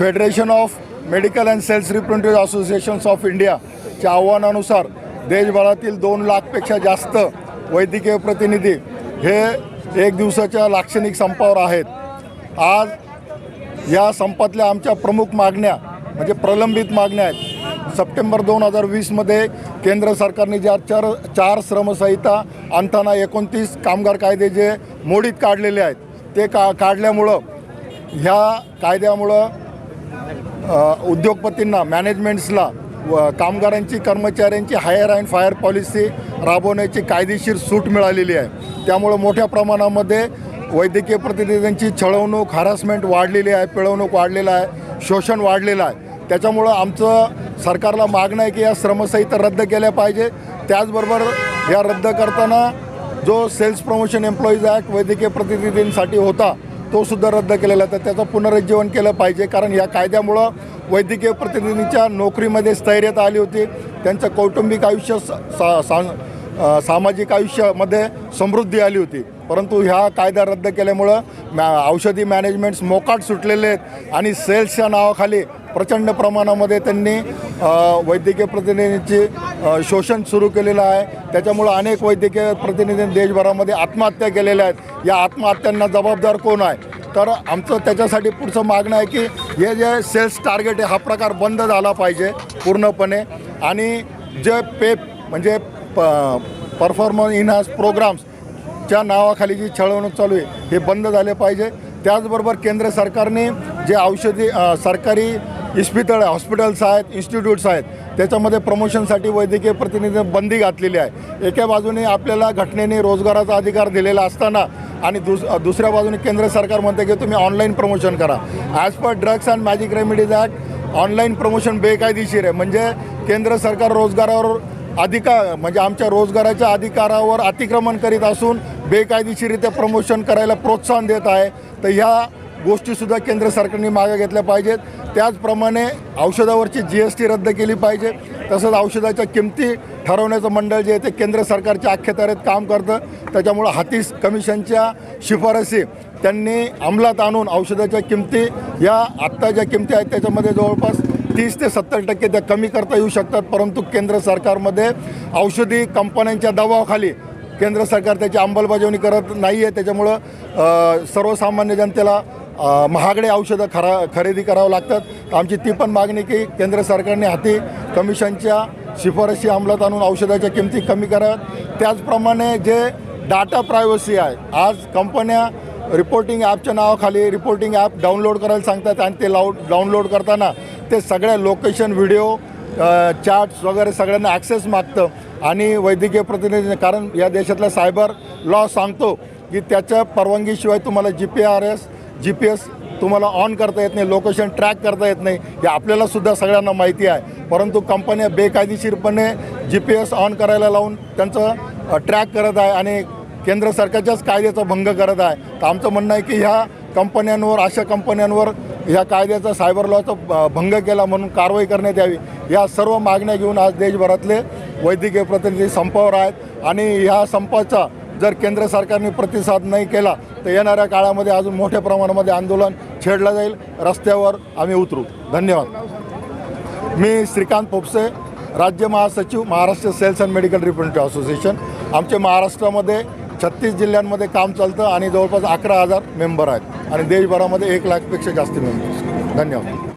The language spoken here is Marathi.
Federation of medical and sales representative associations of इंडियाच्या आव्हानानुसार देशभरातील दोन लाखपेक्षा जास्त वैद्यकीय प्रतिनिधी हे एक दिवसाच्या लाक्षणिक संपावर आहेत. आज या संपातल्या आमच्या प्रमुख मागण्या म्हणजे प्रलंबित मागण्या आहेत. सप्टेंबर दोन हजार वीसमध्ये केंद्र सरकारने ज्या चार चार श्रमसंहिता आणताना एकोणतीस कामगार कायदे जे मोडीत काढलेले आहेत ते का काढल्यामुळं ह्या कायद्यामुळं उद्योगपतींना मॅनेजमेंट्सला व कामगारांची कर्मचाऱ्यांची हायर अँड फायर पॉलिसी राबवण्याची कायदेशीर सूट मिळालेली आहे. त्यामुळं मोठ्या प्रमाणामध्ये वैद्यकीय प्रतिनिधींची छळवणूक हॅरासमेंट वाढलेली आहे पिळवणूक वाढलेलं आहे शोषण वाढलेलं आहे. त्याच्यामुळं आमचं सरकारला मागणं आहे की या श्रमसंहिता रद्द केल्या पाहिजे. त्याचबरोबर या रद्द करताना जो सेल्स प्रमोशन एम्प्लॉईज ॲक्ट वैद्यकीय प्रतिनिधींसाठी होता तोसुद्धा रद्द केलेला तर त्याचं पुनरुज्जीवन केलं पाहिजे. कारण या कायद्यामुळं वैद्यकीय प्रतिनिधींच्या नोकरीमध्ये स्थैर्यता आली होती. त्यांचं कौटुंबिक आयुष्य सा सा- सा- सामाजिक आयुष्यामध्ये समृद्धी आली होती. परंतु ह्या कायदा रद्द केल्यामुळं मॅ औषधी मॅनेजमेंट्स मोकाट सुटलेले आहेत. आणि सेल्सच्या नावाखाली प्रचंड प्रमाणामध्ये त्यांनी वैद्यकीय प्रतिनिधींचे शोषण सुरू केलेलं आहे. त्याच्यामुळं अनेक वैद्यकीय प्रतिनिधींनी देशभरामध्ये आत्महत्या केलेल्या आहेत. या आत्महत्यांना जबाबदार कोण आहे? तर आमचं त्याच्यासाठी पुढचं मागणं आहे की हे जे सेल्स टार्गेट आहे हा प्रकार बंद झाला पाहिजे पूर्णपणे. आणि जे पे म्हणजे प परफॉर्मन्स इनहान्स प्रोग्राम्सच्या नावाखाली जी छळवणूक चालू आहे हे बंद झाले पाहिजे. त्याचबरोबर केंद्र सरकारने जे औषधी सरकारी इस्पितळ हॉस्पिटल्स आहेत इन्स्टिट्यूट्स आहेत. त्याच्यामध्ये प्रमोशनसाठी वैद्यकीय प्रतिनिधी बंदी घातलेली आहे. एका बाजूने आपल्याला घटनेने रोजगाराचा अधिकार दिलेला असताना आणि दुस दुसऱ्या बाजूने केंद्र सरकार म्हणते की तुम्ही ऑनलाईन प्रमोशन करा. As per drugs and magic remedies act online promotion बेकायदेशीर आहे. म्हणजे केंद्र सरकार रोजगारावर अधिकार म्हणजे आमच्या रोजगाराच्या अधिकारावर अतिक्रमण करीत असून बेकायदेशीररित्या प्रमोशन करायला प्रोत्साहन देत आहे. तर ह्या गोष्टीसुद्धा केंद्र सरकारने मागे घेतल्या पाहिजेत. त्याचप्रमाणे औषधावरची जी एस टी रद्द केली पाहिजे. तसंच औषधाच्या किमती ठरवण्याचं मंडळ जे आहे ते केंद्र सरकारच्या अख्खेतारीत काम करतं. त्याच्यामुळं हातीस कमिशनच्या शिफारसी त्यांनी अंमलात आणून औषधाच्या किमती या आत्ता ज्या किमती आहेत त्याच्यामध्ये जवळपास तीस ते सत्तर टक्के त्या कमी करता येऊ शकतात. परंतु केंद्र सरकारमध्ये औषधी कंपन्यांच्या दबावाखाली केंद्र सरकार त्याची अंमलबजावणी करत नाही आहे त्याच्यामुळं सर्वसामान्य जनतेला महागडे औषधं खरा खरेदी करावं लागतात. तर आमची ती पण मागणी की केंद्र सरकारने हाती कमिशनच्या शिफारशी अंमलात आणून औषधाच्या किमती कमी कराव्यात. त्याचप्रमाणे जे डाटा प्रायव्हसी आहे आज कंपन्या रिपोर्टिंग ॲपच्या नावाखाली रिपोर्टिंग ॲप डाउनलोड करायला सांगतात आणि ते लाउ डाउनलोड करताना ते सगळ्या लोकेशन व्हिडिओ चॅट्स वगैरे सगळ्यांना ॲक्सेस मागतं. आणि वैद्यकीय प्रतिनिधी कारण या देशातला सायबर लॉ सांगतो की त्याच्या परवानगीशिवाय तुम्हाला G P R S G P S तुम्हाला ऑन करता येत नाही लोकेशन ट्रॅक करता येत नाही हे आपल्यालासुद्धा सगळ्यांना माहिती आहे. परंतु कंपन्या बेकायदेशीरपणे जी पी एस ऑन करायला लावून त्यांचं ट्रॅक करत आहे आणि केंद्र सरकारच्याच कायद्याचा भंग करत आहे. तर आमचं म्हणणं आहे की ह्या कंपन्यांवर अशा कंपन्यांवर ह्या कायद्याचा सायबर लॉचा भंग केला म्हणून कारवाई करण्यात यावी. या सर्व मागण्या घेऊन आज देशभरातले वैद्यकीय प्रतिनिधी संपावर आहेत आणि ह्या संपाचा जर केंद्र सरकारने प्रतिसाद नाही केला तर येणाऱ्या काळामध्ये अजून मोठ्या प्रमाणामध्ये आंदोलन छेडलं जाईल. रस्त्यावर आम्ही उतरू. धन्यवाद. मी श्रीकांत पोपसे राज्य महासचिव Maharashtra sales and medical representative association. आमचे महाराष्ट्रामध्ये छत्तीस जिल्ह्यांमध्ये काम चालतं आणि जवळपास अकरा हजार मेंबर आहेत. आणि देशभरामध्ये एक लाखपेक्षा जास्त मेंबर्स. धन्यवाद.